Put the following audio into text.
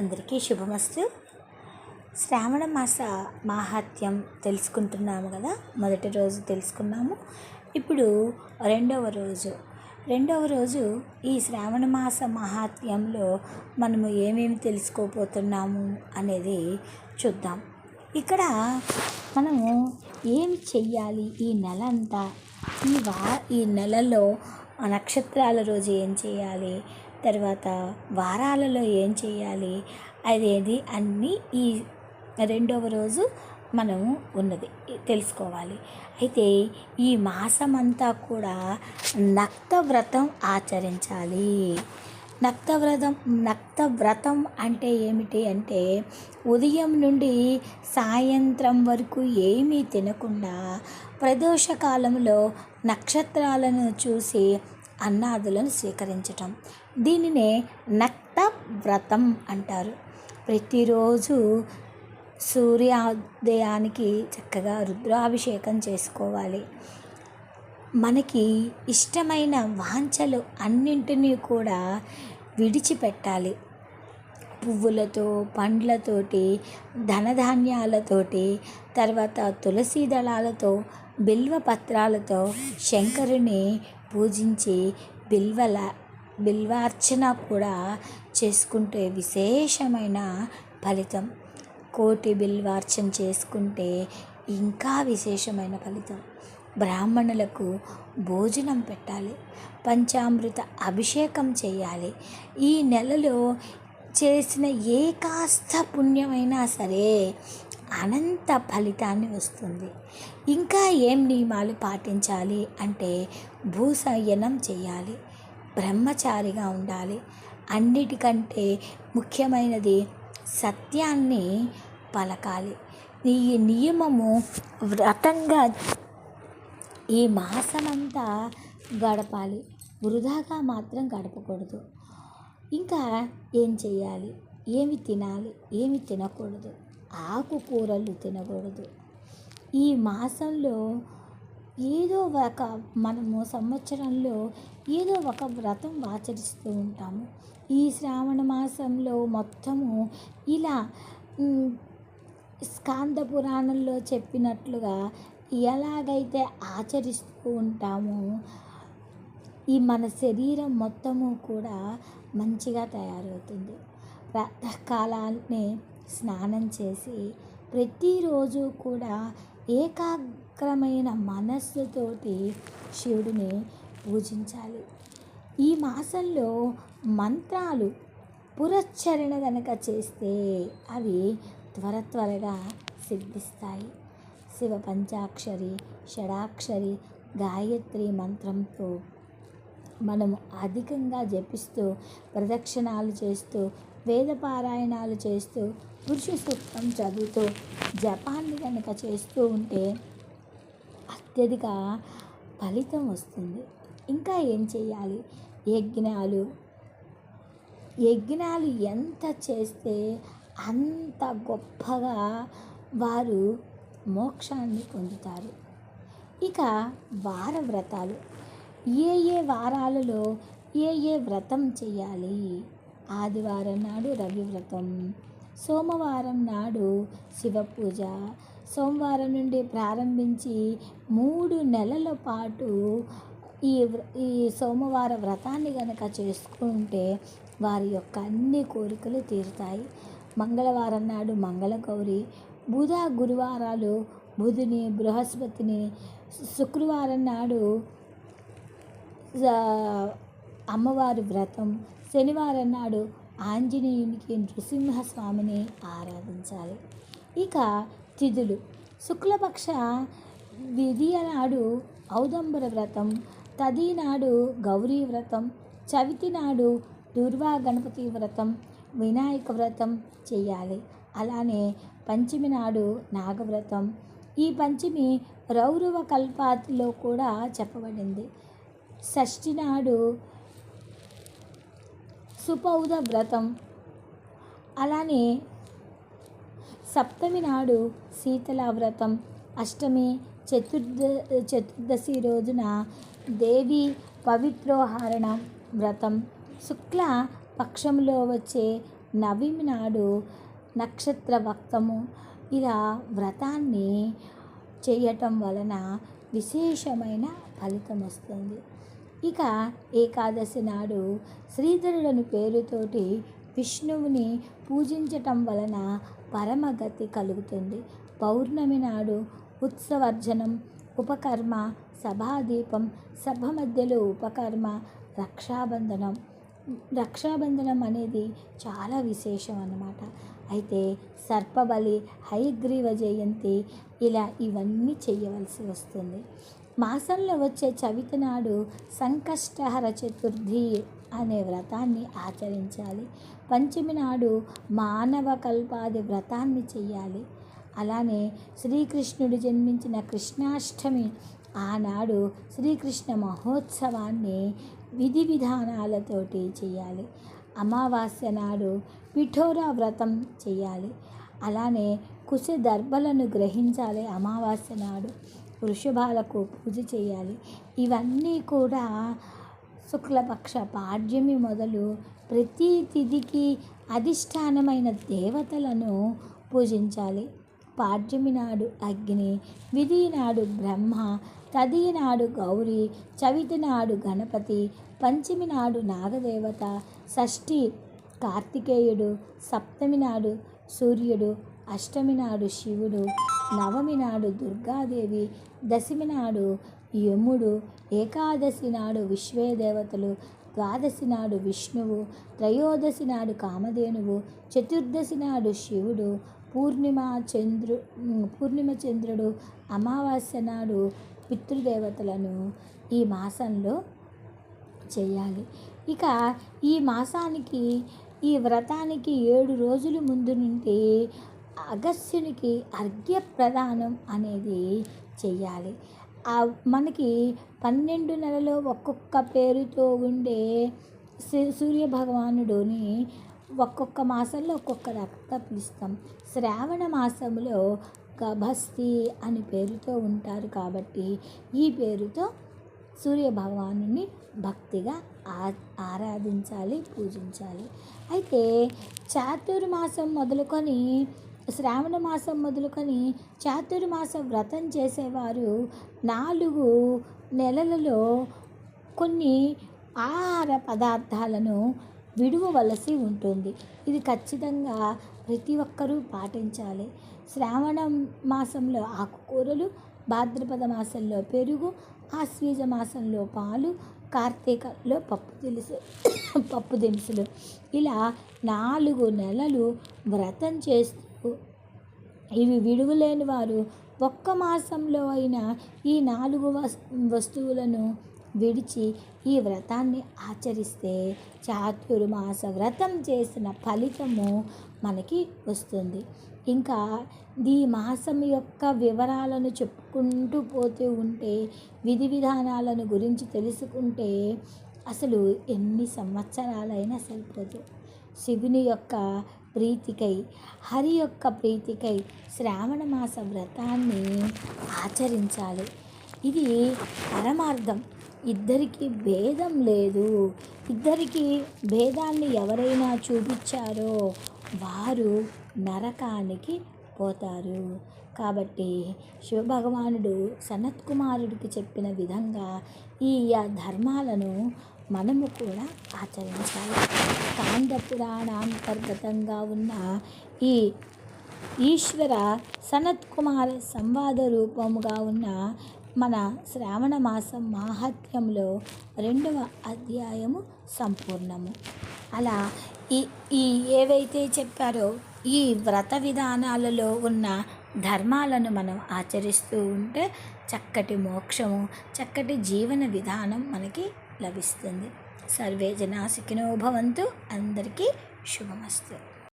అందరికీ శుభమస్తు. శ్రావణ మాస మాహాత్యం తెలుసుకుంటున్నాము కదా మొదటి రోజు తెలుసుకున్నాము. ఇప్పుడు రెండవ రోజు. రెండవ రోజు ఈ శ్రావణ మాస మహాత్యంలో మనము ఏమేమి తెలుసుకోబోతున్నాము అనేది చూద్దాం. ఇక్కడ మనము ఏం చెయ్యాలి ఈ నెల అంతా ఈ వా ఈ నెలలో నక్షత్రాల రోజు ఏం చేయాలి తర్వాత వారాలలో ఏం చేయాలి అనేది అన్నీ ఈ రెండవ రోజు మనం ఉన్నది తెలుసుకోవాలి. అయితే ఈ మాసమంతా కూడా నక్త వ్రతం ఆచరించాలి. నక్త వ్రతం నక్త వ్రతం అంటే ఏమిటి అంటే ఉదయం నుండి సాయంత్రం వరకు ఏమీ తినకుండా ప్రదోష కాలంలో నక్షత్రాలను చూసి అన్నాదులను స్వీకరించటం. దీనినే నక్త వ్రతం అంటారు. ప్రతిరోజు సూర్యోదయానికి చక్కగా రుద్రాభిషేకం చేసుకోవాలి. మనకి ఇష్టమైన వాంఛలు అన్నింటినీ కూడా విడిచిపెట్టాలి. పువ్వులతో పండ్లతోటి ధనధాన్యాలతోటి తర్వాత తులసి దళాలతో బిల్వ పత్రాలతో శంకరుని పూజించి బిల్వల బిల్వార్చన కూడా చేసుకుంటే విశేషమైన ఫలితం. కోటి బిల్వార్చన చేసుకుంటే ఇంకా విశేషమైన ఫలితం. బ్రాహ్మణులకు భోజనం పెట్టాలి పంచామృత అభిషేకం చేయాలి. ఈ నెలలో చేసిన ఏ కాస్త పుణ్యమైనా సరే అనంత ఫలితాన్ని వస్తుంది. ఇంకా ఏం నియమాలు పాటించాలి అంటే భూసయనం చేయాలి. బ్రహ్మచారిగా ఉండాలి. అన్నిటికంటే ముఖ్యమైనది సత్యాన్ని పలకాలి. ఈ నియమము వ్రతంగా ఈ మాసమంతా గడపాలి. వృధాగా మాత్రం గడపకూడదు. ఇంకా ఏం చేయాలి? ఏమి తినాలి? ఏమి తినకూడదు? ఆకుకూరలు తినకూడదు. ఈ మాసంలో ఏదో ఒక మనము సంవత్సరంలో ఏదో ఒక వ్రతం ఆచరిస్తూ ఉంటాము. ఈ శ్రావణ మాసంలో మొత్తము ఇలా స్కాంద పురాణంలో చెప్పినట్లుగా ఎలాగైతే ఆచరిస్తూ ఉంటామో ఈ మన శరీరం మొత్తము కూడా మంచిగా తయారవుతుంది. ప్రాతకాలాన్ని స్నానం చేసి ప్రతిరోజు కూడా ఏకాగ్రమైన మనస్సుతోటి శివుడిని పూజించాలి. ఈ మాసంలో మంత్రాలు పురచ్చరణ కనుక చేస్తే అవి త్వర త్వరగా సిద్ధిస్తాయి. శివ పంచాక్షరి షడాక్షరి గాయత్రి మంత్రంతో మనము అధికంగా జపిస్తూ ప్రదక్షిణాలు చేస్తూ వేద పారాయణాలు చేస్తూ పురుష సూక్తం చదువుతూ జపాన్ని కనుక చేస్తూ ఉంటే అత్యధిక ఫలితం వస్తుంది. ఇంకా ఏం చేయాలి? యజ్ఞాలు. యజ్ఞాలు ఎంత చేస్తే అంత గొప్పగా వారు మోక్షాన్ని పొందుతారు. ఇక వార వ్రతాలు ఏ ఏ వారాలలో ఏ ఏ వ్రతం చేయాలి? ఆదివారం నాడు రవి వ్రతం. సోమవారం నాడు శివపూజ. సోమవారం నుండి ప్రారంభించి మూడు నెలల పాటు ఈ ఈ సోమవార వ్రతాన్ని కనుక చేసుకుంటే వారి యొక్క అన్ని కోరికలు తీరుతాయి. మంగళవారం నాడు మంగళగౌరి బుధ గురువారాలు బుధుని బృహస్పతిని శుక్రవారం నాడు అమ్మవారి వ్రతం శనివారం నాడు ఆంజనేయునికి నృసింహస్వామిని ఆరాధించాలి. ఇక తిథులు. శుక్లపక్ష ద్వితీయ నాడు ఔదంబర వ్రతం తది నాడు గౌరీ వ్రతం చవితి నాడు దుర్వా గణపతి వ్రతం వినాయక వ్రతం చేయాలి. అలానే పంచమి నాడు నాగవ్రతం. ఈ పంచమి రౌరవ కల్పాతిలో కూడా చెప్పబడింది. షష్ఠి నాడు సుపౌద వ్రతం. అలానే సప్తమి నాడు శీతల వ్రతం. అష్టమి చతుర్ద చతుర్దశి రోజున దేవి పవిత్రోహరణ వ్రతం. శుక్ల పక్షంలో వచ్చే నవమి నాడు నక్షత్ర వక్తము ఇలా వ్రతాన్ని చేయటం వలన విశేషమైన ఫలితం వస్తుంది. ఇక ఏకాదశి నాడు శ్రీధరుడని పేరుతోటి విష్ణువుని పూజించటం వలన పరమగతి కలుగుతుంది. పౌర్ణమి నాడు ఉత్సవర్జనం ఉపకర్మ సభాదీపం సభ మధ్యలో ఉపకర్మ రక్షాబంధనం. రక్షాబంధనం అనేది చాలా విశేషం అన్నమాట. అయితే సర్పబలి హయగ్రీవ జయంతి ఇలా ఇవన్నీ చేయవలసి వస్తుంది. మాసంలో వచ్చే చవితి నాడు సంకష్టహర చతుర్థి అనే వ్రతాన్ని ఆచరించాలి. పంచమి నాడు మానవ కల్పాది వ్రతాన్ని చెయ్యాలి. అలానే శ్రీకృష్ణుడు జన్మించిన కృష్ణాష్టమి ఆనాడు శ్రీకృష్ణ మహోత్సవాన్ని విధి విధానాలతోటి చేయాలి అమావాస్య నాడు పిఠోరా వ్రతం చేయాలి అలానే కుశ దర్భలను గ్రహించాలి అమావాస్య నాడు. వృషభాలకు పూజ చేయాలి. ఇవన్నీ కూడా శుక్లపక్ష పాడ్యమి మొదలు ప్రతి తిథికి అధిష్టానమైన దేవతలను పూజించాలి. పాడ్యమి నాడు అగ్ని విధి నాడు బ్రహ్మ తది నాడు గౌరి చవితి నాడు గణపతి పంచమి నాడు నాగదేవత షష్ఠి కార్తికేయుడు సప్తమి నాడు సూర్యుడు అష్టమి నాడు శివుడు నవమి నాడు దుర్గాదేవి దశమి నాడు యముడు ఏకాదశి నాడు విశ్వేదేవతలు ద్వాదశి నాడు విష్ణువు త్రయోదశి నాడు కామధేనువు చతుర్దశి నాడు శివుడు పూర్ణిమ చంద్రు పూర్ణిమ చంద్రుడు అమావాస్య నాడు పితృదేవతలను ఈ మాసంలో చేయాలి. ఇక ఈ మాసానికి ఈ వ్రతానికి ఏడు రోజుల ముందు నుండి అగస్త్యునికి అర్ఘ్యప్రదానం అనేది చెయ్యాలి. ఆ మనకి పన్నెండు నెలలో ఒక్కొక్క పేరుతో ఉండే సూ- సూర్య భగవానుడుని ఒక్కొక్క మాసంలో ఒక్కొక్క రకంగా పిలుస్తాం శ్రావణ మాసంలో గభస్తి అని పేరుతో ఉంటారు కాబట్టి ఈ పేరుతో సూర్య భగవానుని భక్తిగా ఆ ఆరాధించాలి పూజించాలి. అయితే చాతుర్మాసం మొదలుకొని శ్రావణ మాసం మొదలుకొని చాతుర్మాస వ్రతం చేసేవారు. నాలుగు నెలలలో కొన్ని ఆహార పదార్థాలను విడువవలసి ఉంటుంది. ఇది ఖచ్చితంగా ప్రతి ఒక్కరూ పాటించాలి. శ్రావణ మాసంలో ఆకుకూరలు భాద్రపద మాసంలో పెరుగు ఆశ్వీజ మాసంలో పాలు కార్తీకలో పప్పు దినుసు పప్పు దినుసులు. ఇలా నాలుగు నెలలు వ్రతం చేస్తూ ఇవి విడువలేని వారు ఒక్క మాసంలో అయినా ఈ నాలుగు వస్ వస్తువులను విడిచి ఈ వ్రతాన్ని ఆచరిస్తే చాతుర్మాస వ్రతం చేసిన ఫలితము మనకి వస్తుంది. ఇంకా ఈ మాసం యొక్క వివరాలను చెప్పుకుంటూ పోతూ ఉంటే విధి విధానాలను గురించి తెలుసుకుంటే అసలు ఎన్ని సంవత్సరాలైనా సరిపోదు. శివుని యొక్క ప్రీతికై హరి యొక్క ప్రీతికై శ్రావణ మాస వ్రతాన్ని ఆచరించాలి. ఇది పరమార్థం. ఇద్దరికి భేదం లేదు. ఇద్దరికి భేదాన్ని ఎవరైనా చూపించారో వారు నరకానికి పోతారు. కాబట్టి శివభగవానుడు సనత్ కుమారుడికి చెప్పిన విధంగా ఈ ధర్మాలను మనము కూడా ఆచరించాలి. కాండ పురాణాంతర్గతంగా ఉన్న ఈ ఈశ్వర సనత్ కుమార సంవాద రూపముగా ఉన్న మన శ్రావణ మాసం మాహాత్యంలో రెండవ అధ్యాయము సంపూర్ణము. అలా ఈ ఈ ఏవైతే చెప్పారో ఈ వ్రత విధానాలలో ఉన్న ధర్మాలను మనం ఆచరిస్తూ ఉంటే చక్కటి మోక్షము చక్కటి జీవన విధానం మనకి లభిస్తుంది. సర్వే జనా సుఖినో భవంతు. అందరికీ శుభమస్తు.